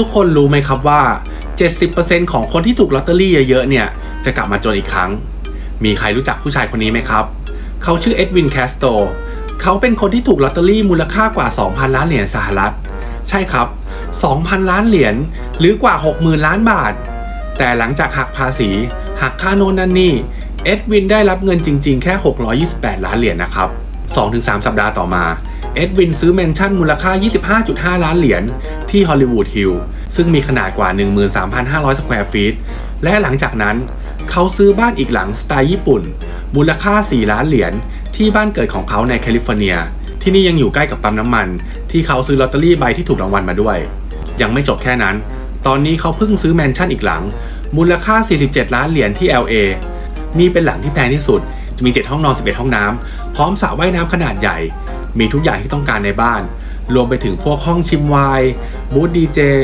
ทุกๆ คนรู้ไหมครับว่า 70%ของคนที่ถูกลอตเตอรี่เยอะๆ เนี่ย จะกลับมาจนอีกครั้ง มีใครรู้จักผู้ชายคนนี้ไหมครับ เขาชื่อเอ็ดวินแคสโต เขาเป็นคนที่ถูกลอตเตอรี่มูลค่ากว่า 2,000 ล้านเหรียญสหรัฐ ใช่ครับ 2,000 ล้านเหรียญ หรือกว่า 60,000 ล้านบาท แต่หลังจากหักภาษี หักค่าโน่นนั่นนี่ เอ็ดวินได้รับเงินจริง ๆ แค่ 628 ล้านเหรียญนะครับ 2-3 สัปดาห์ต่อมาเอ็ดวินซื้อแมนชั่นมูลค่า 25.5 ล้านเหรียญ ที่ฮอลลีวูดฮิลล์ซึ่งมีขนาดกว่า 13,500 สแควร์ฟีตและหลังจากนั้นเขาซื้อบ้านอีกหลังสไตล์ญี่ปุ่น มูลค่า 4 ล้านเหรียญที่บ้านเกิดของเขาในแคลิฟอร์เนีย ที่นี่ยังอยู่ใกล้กับปั๊มน้ำมัน ที่เขาซื้อลอตเตอรี่ใบที่ถูกรางวัลมาด้วย ยังไม่จบแค่นั้น ตอนนี้เขาเพิ่งซื้อแมนชั่นอีกหลัง มูลค่า 47 ล้านเหรียญที่ LA นี่เป็นหลังที่แพงที่สุดจะมี 7 ห้องนอน 11 ห้องน้ำพร้อมสระว่ายน้ำขนาดใหญ่ มีทุกอย่างที่ต้องการในบ้าน รวมไปถึงพวกห้องชิมไวน์บูธดีเจ